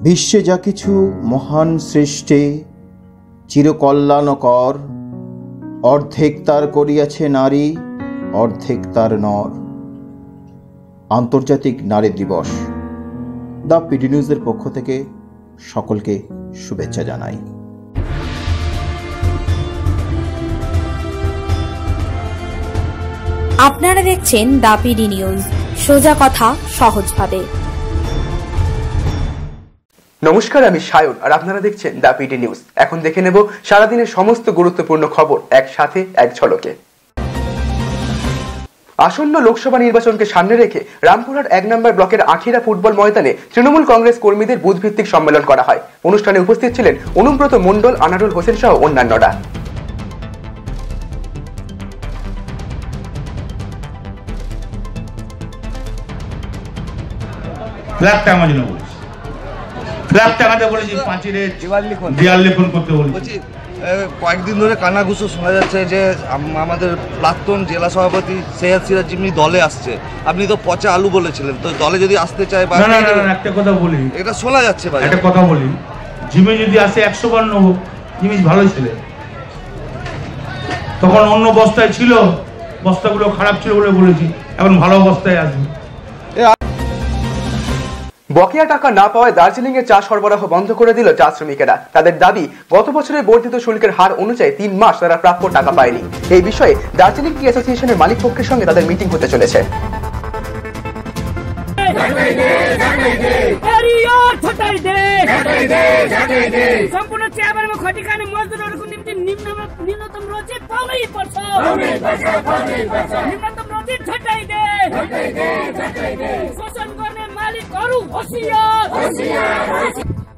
বিশ্বে যা কিছু মহান সৃষ্টি, চিরকল্যাণকর। অর্ধেক তার করিয়াছে নারী, অর্ধেক তার নর। আন্তর্জাতিক নারী দিবস। দ্য পিডি নিউজের পক্ষ থেকে সকলকে শুভেচ্ছা জানাই। আপনারা দেখছেন দাপিডি নিউজ। সোজা কথা সহজভাবে। নমস্কার, আমি সায়ন, আর আপনারা দেখছেন দ্য পিডি নিউজ। এখন দেখে নেব সারাদিনের সমস্ত গুরুত্বপূর্ণ খবর একসাথে, এক ঝলকে। আসন্ন লোকসভা নির্বাচনকে সামনে রেখে রামপুরহাট এক নম্বর ব্লকের আখিরা ফুটবল ময়দানে তৃণমূল কংগ্রেস কর্মীদের বুথ ভিত্তিক সম্মেলন করা হয়। অনুষ্ঠানে উপস্থিত ছিলেন অনুব্রত মণ্ডল, আনারুল হোসেন সহ অন্যান্যরা। ফ্ল্যাগ টাঙানোর জন্য ফ্ল্যাগ বলেছি পাঁচিরে দেওয়াল। দেয়াল লিখন করতে বলেছি। বলছি কয়েকদিন ধরে কানাঘুষো শোনা যাচ্ছে যে আমাদের প্রাক্তন জেলা সভাপতি সৈয়দ সিরাজ জিম্মি দলে আসছে আপনি তো পচা আলু বলেছিলেন তো দলে যদি আসতে চায় বা না না না না, একটা কথা বলি। এটা শোনা যাচ্ছে ভাই। একটা কথা বলি জিমে যদি আসে একশো বার নেব জিমিস ভালো ছেলে। তখন অন্য বস্তায় ছিল বস্তাগুলো খারাপ ছিল বলে বলেছি এখন ভালো অবস্থায় আসবে। বকেয়া টাকা না পাওয়ায় দার্জিলিং এ চা সরবরাহ বন্ধ করে দিল চা শ্রমিকেরা তাদের দাবি গত বছরের বর্ধিত শুল্কের হার অনুযায়ী তিন মাস তারা প্রাপ্য টাকা পায়নি এই বিষয়ে দার্জিলিং টি অ্যাসোসিয়েশনের মালিক পক্ষের সঙ্গে তাদের মিটিং হতে চলেছে हरियर छटाई दे सम्पूर्ण चिया बारीमा खटी खाने मजदुरहरूको निम्ति निम्न न्यूनतम रोजी पाउनै पर्छ न्यूनतम रोजी छटाइ दे शोषण गर्ने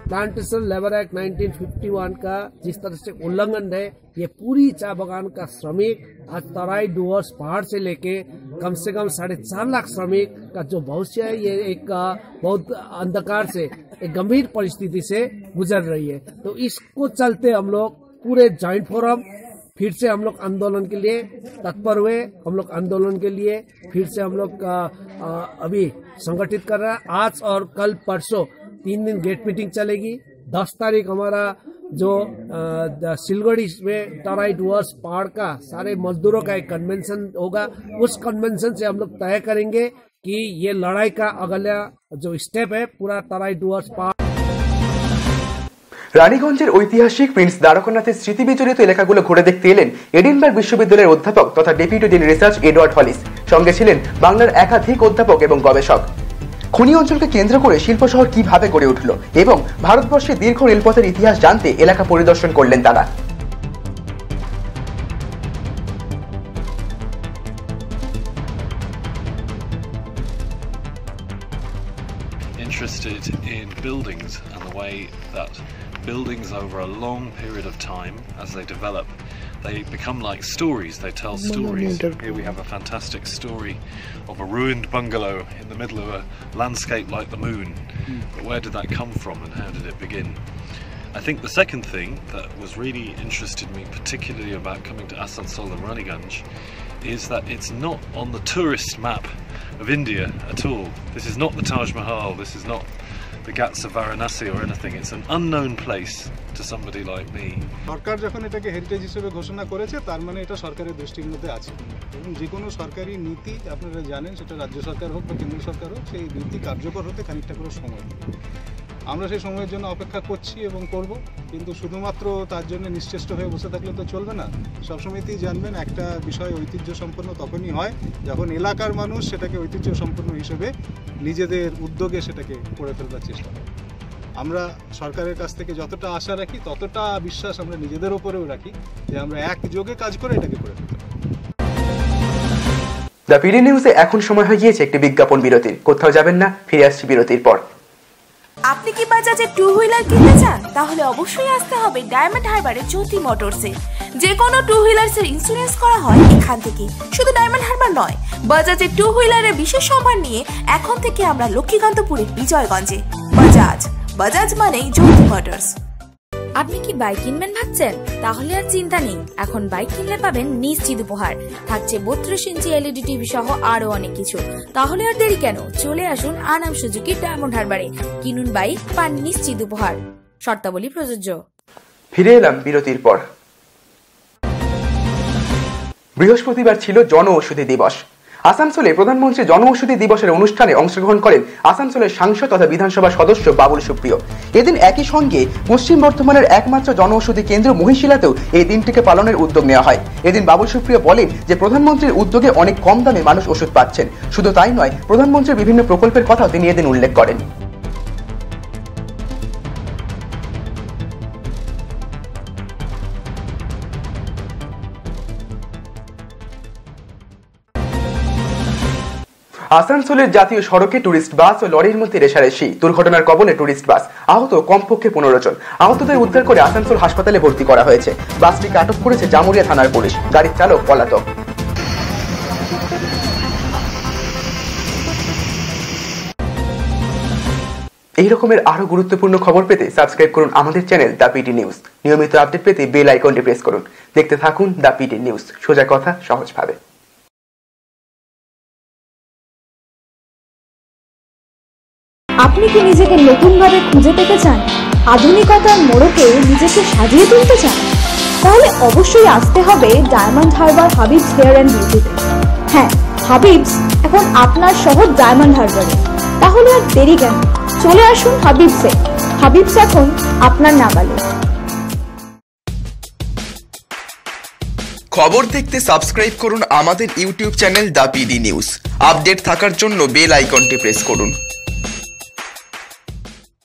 प्लांटेशन लेबर एक्ट 1951 का जिस तरह से उल्लंघन है, ये पूरी चाय बागान का श्रमिक, आज तराई डुअर्स पहाड़ से लेके कम से कम साढ़े चार लाख श्रमिक का जो भविष्य है, ये एक बहुत अंधकार से, एक गंभीर परिस्थिति से गुजर रही है। तो इसको चलते हम लोग पूरे जॉइंट फोरम फिर से हम लोग आंदोलन के लिए तत्पर हुए, हम लोग आंदोलन के लिए फिर से हम लोग अभी संगठित कर रहे हैं। आज और कल परसों तीन दिन गेट मीटिंग चलेगी। दस तारीख हमारा जो सिलगड़ी में तराई डुअर्स पहाड़ का सारे मजदूरों का एक कन्वेंशन होगा। उस कन्वेंशन से हम लोग तय करेंगे कि ये लड़ाई का अगला जो स्टेप है, पूरा तराई डुअर्स पहाड़ রানীগঞ্জের ঐতিহাসিক প্রিন্স দ্বারকানাথের স্মৃতি বিজড়িত এলাকাগুলো ঘুরে দেখতে এলেন এডিনবার্গ বিশ্ববিদ্যালয়ের অধ্যাপক তথা deputy dean research Edward Hollis. সঙ্গে ছিলেন বাংলার একাধিক অধ্যাপক এবং গবেষক। খনি অঞ্চলকে কেন্দ্র করে শিল্প শহর কীভাবে গড়ে উঠল এবং ভারতবর্ষের দীর্ঘ রেলপথের ইতিহাস জানতে এলাকা পরিদর্শন করলেন তারা। Interested in buildings and the way that buildings over a long period of time as they develop. They become like stories. They tell stories. Here we have a fantastic story of a ruined bungalow in the middle of a landscape like the moon. Hmm. But where did that come from and how did it begin? I think the second thing that was really interested me particularly about coming to Asansol and Raniganj is that it's not on the tourist map of India at all. This is not the Taj Mahal, this is not the Ghats of Varanasi or anything. It's an unknown place to somebody like me. সরকার যখন এটাকে heritage হিসেবে ঘোষণা করেছে, তার মানে এটা সরকারের দৃষ্টির মধ্যে আছে এবং যে কোনো সরকারি নীতি আপনারা জানেন, সেটা রাজ্য সরকার হোক বা কেন্দ্র সরকার হোক, সেই নীতি কার্যকর হতে খানিকটা করে সময়। আমরা সেই সময়ের জন্য অপেক্ষা করছি এবং করব, কিন্তু শুধুমাত্র তার জন্য নিশ্চেষ্ট হয়ে বসে থাকলে তো চলবে না। সবসময়তেই জানবেন, একটা বিষয় ঐতিহ্য সম্পন্ন তখনই হয় যখন এলাকার মানুষ সেটাকে ঐতিহ্য সম্পন্ন হিসেবে নিজেদের উদ্যোগে সেটাকে করে ফেলবার চেষ্টা করে। আমরা সরকারের কাছ থেকে যতটা আশা রাখি, ততটা বিশ্বাস আমরা নিজেদের ওপরেও রাখি যে আমরা একযোগে কাজ করে এটাকে করে ফেলতে পারি। দ্য পিডি নিউজে এখন সময় হয়ে গিয়েছে একটি বিজ্ঞাপন বিরতির। কোথাও যাবেন না, ফিরে আসছি বিরতির পর। আপনি কি বাজাজের টু হুইলার কিনতে চান? তাহলে অবশ্যই আসতে হবে ডায়মন্ড হারবারে জ্যোতি মোটরসে। যে কোনো টু হুইলার্সের ইন্স্যুরেন্স করা হয় এখান থেকে। শুধু ডায়মন্ড হারবার নয় বাজাজের টু হুইলারের বিশেষ সম্মান নিয়ে এখন থেকে আমরা লক্ষ্মীকান্তপুরের বিজয়গঞ্জে। বাজাজ বাজাজ মানেই জ্যোতি মোটরস। আপনি কি বাইক কিনবেন ভাবছেন? তাহলে আর চিন্তা নেই। এখন বাইক কিনলে পাবেন নিশ্চিত উপহার। থাকছে বত্রিশ ইঞ্চি এলইডি টিভি সহ আরও অনেক কিছু। তাহলে আর দেরি কেন? চলে আসুন আনাম সুজুকি ডায়মন্ড হারবারে। কিনুন বাইক পান নিশ্চিত উপহার। শর্তাবলী প্রযোজ্য। ফিরে এলাম বিরতির পর। বৃহস্পতিবার ছিল জন ঔষধি দিবস। আসানসোলে প্রধানমন্ত্রী জন ঔষধি দিবসের অনুষ্ঠানে অংশগ্রহণ করেন আসানসোলের সাংসদ তথা বিধানসভা সদস্য বাবুল সুপ্রিয়। এদিন একই সঙ্গে পশ্চিম বর্ধমানের একমাত্র জন ঔষধি কেন্দ্র মহিশিলাতেও এই দিনটিকে পালনের উদ্যোগ নেওয়া হয়। এদিন বাবুল সুপ্রিয় বলেন যে, প্রধানমন্ত্রীর উদ্যোগে অনেক কম দামে মানুষ ওষুধ পাচ্ছেন। শুধু তাই নয়, প্রধানমন্ত্রীর বিভিন্ন প্রকল্পের কথাও তিনি এদিন উল্লেখ করেন। আসানসোলের জাতীয় সড়কে টুরিস্ট বাস ও লরির মধ্যে রেশারেশি। দুর্ঘটনার কবলে টুরিস্ট বাস, আহত কমপক্ষে পনেরো জন। আহতদের উদ্ধার করে আসানসোল হাসপাতালে ভর্তি করা হয়েছে। বাসটিকে আটক করেছে জামুরিয়া থানার পুলিশ। গাড়ির চালক পলাতক। এই রকমের আরও গুরুত্বপূর্ণ খবর পেতে সাবস্ক্রাইব করুন আমাদের চ্যানেল দ্য পিটি নিউজ। নিয়মিত আপডেট পেতে বেল আইকনটি প্রেস করুন। দেখতে থাকুন দ্য পিটি নিউজ। সোজা কথা সহজভাবে। আপনি কি নিজেকে নতুনভাবে খুঁজে পেতে চান? আধুনিকতার মোড়কে নিজেকে সাজিয়ে তুলতে চান? তাহলে অবশ্যই আসতে হবে ডায়মন্ড হারবার হাবিবস হেয়ার অ্যান্ড বিউটিতে হ্যাঁ হাবিবস এখন আপনার শহর ডায়মন্ড হারবারে তাহলে আর দেরি কেন? চলে আসুন হাবিবসে হাবিবস এখন আপনার নাগালে। খবর দেখতে সাবস্ক্রাইব করুন আমাদের YouTube channel the PD news. Update থাকার জন্য বেল আইকনটি প্রেস করুন।